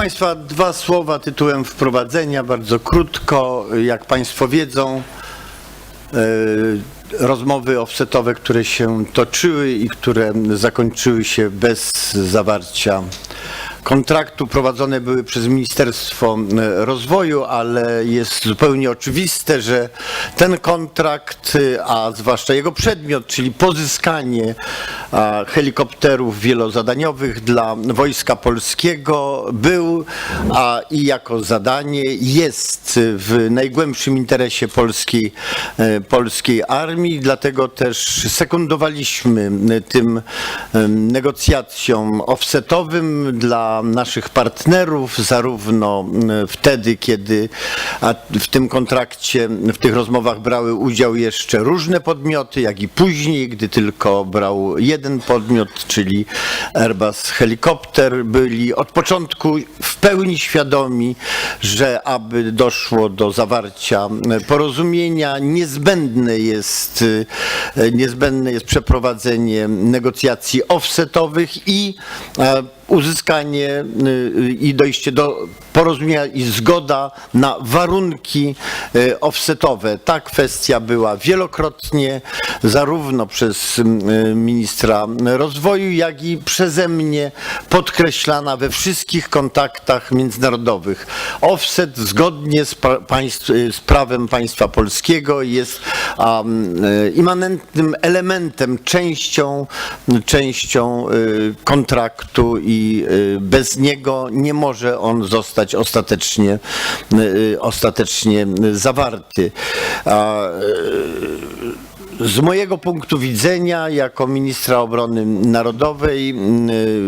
Państwa, dwa słowa tytułem wprowadzenia, bardzo krótko. Jak Państwo wiedzą, e, rozmowy offsetowe, które się toczyły i które zakończyły się bez zawarcia kontraktu, prowadzone były przez Ministerstwo e, Rozwoju, ale jest zupełnie oczywiste, że ten kontrakt, e, a zwłaszcza jego przedmiot, czyli pozyskanie helikopterów wielozadaniowych dla Wojska Polskiego był a, i jako zadanie jest w najgłębszym interesie polskiej, e, polskiej armii, dlatego też sekundowaliśmy tym em, negocjacjom offsetowym dla naszych partnerów, zarówno m, wtedy, kiedy w tym kontrakcie, w tych rozmowach brały udział jeszcze różne podmioty, jak i później, gdy tylko brał jeden podmiot, czyli Airbus Helikopter, byli od początku w pełni świadomi, że aby doszło do zawarcia porozumienia, niezbędne jest, e, niezbędne jest przeprowadzenie negocjacji offsetowych i e, uzyskanie y, i dojście do porozumienia i zgoda na warunki y, offsetowe. Ta kwestia była wielokrotnie zarówno przez y, ministra rozwoju, jak i przeze mnie podkreślana we wszystkich kontaktach międzynarodowych. Offset zgodnie z, pa- państw, z prawem państwa polskiego jest um, y, immanentnym elementem, częścią, częścią y, kontraktu i y, bez niego nie może on zostać ostatecznie, y, ostatecznie zawarty. A, y, z mojego punktu widzenia, jako ministra obrony narodowej,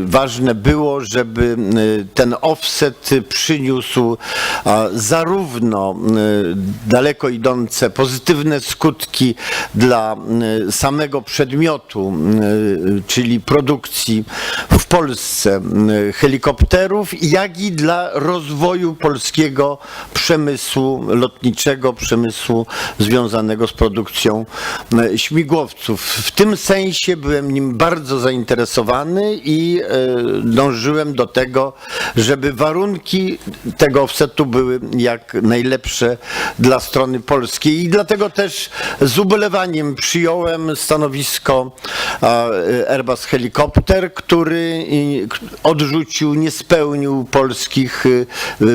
ważne było, żeby ten offset przyniósł zarówno daleko idące pozytywne skutki dla samego przedmiotu, czyli produkcji w Polsce helikopterów, jak i dla rozwoju polskiego przemysłu lotniczego, przemysłu związanego z produkcją śmigłowców. W tym sensie byłem nim bardzo zainteresowany i e, dążyłem do tego, żeby warunki tego offsetu były jak najlepsze dla strony polskiej i dlatego też z ubolewaniem przyjąłem stanowisko a, Airbus Helikopter, który odrzucił, nie spełnił polskich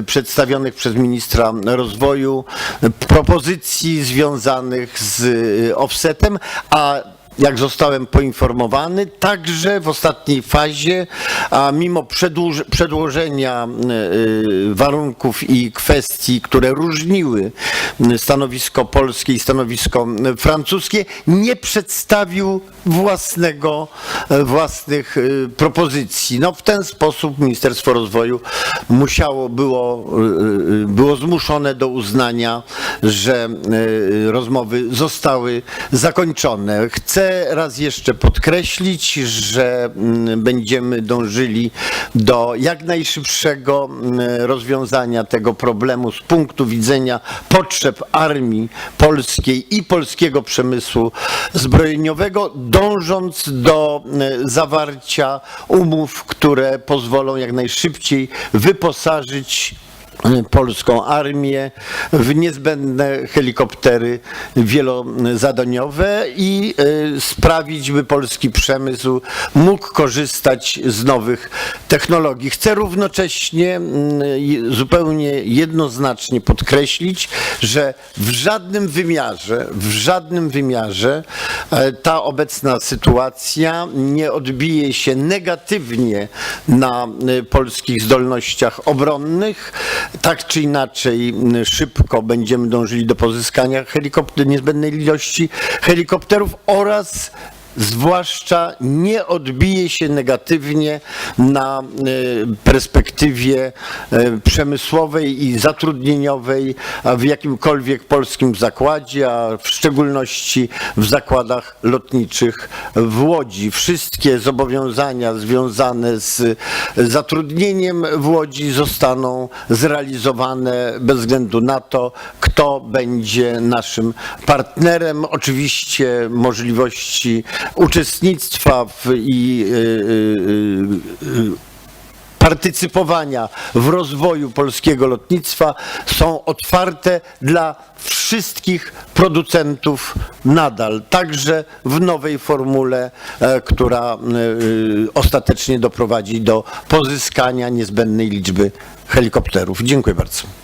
przedstawionych przez ministra rozwoju propozycji związanych z y, offsetem, a jak zostałem poinformowany, także w ostatniej fazie, a mimo przedłożenia y, y, warunków i kwestii, które różniły stanowisko polskie i stanowisko francuskie, nie przedstawił własnego, y, własnych propozycji. No, w ten sposób Ministerstwo Rozwoju musiało, było, było zmuszone do uznania, że rozmowy zostały zakończone. Chcę raz jeszcze podkreślić, że mm, będziemy dążyli do jak najszybszego mm, rozwiązania tego problemu z punktu widzenia potrzeb armii polskiej i polskiego przemysłu zbrojeniowego, dążąc do mm, zawarcia umów, które pozwolą jak najszybciej wyposażyć polską armię w niezbędne helikoptery wielozadaniowe i e, sprawić, by polski przemysł mógł korzystać z nowych technologii. Chcę równocześnie mm, zupełnie jednoznacznie podkreślić, że w żadnym wymiarze, w żadnym wymiarze e, ta obecna sytuacja nie odbije się negatywnie na e, polskich zdolnościach obronnych. Tak czy inaczej szybko będziemy dążyli do pozyskania helikopter, niezbędnej ilości helikopterów oraz zwłaszcza nie odbije się negatywnie na e, perspektywie e, przemysłowej i zatrudnieniowej w jakimkolwiek polskim zakładzie, a w szczególności w zakładach lotniczych w Łodzi. Wszystkie zobowiązania związane z zatrudnieniem w Łodzi zostaną zrealizowane bez względu na to, kto będzie naszym partnerem. Oczywiście możliwości uczestnictwa w, i y, y, y, partycypowania w rozwoju polskiego lotnictwa są otwarte dla wszystkich producentów nadal, także w nowej formule, e, która e, ostatecznie doprowadzi do pozyskania niezbędnej liczby helikopterów. Dziękuję bardzo.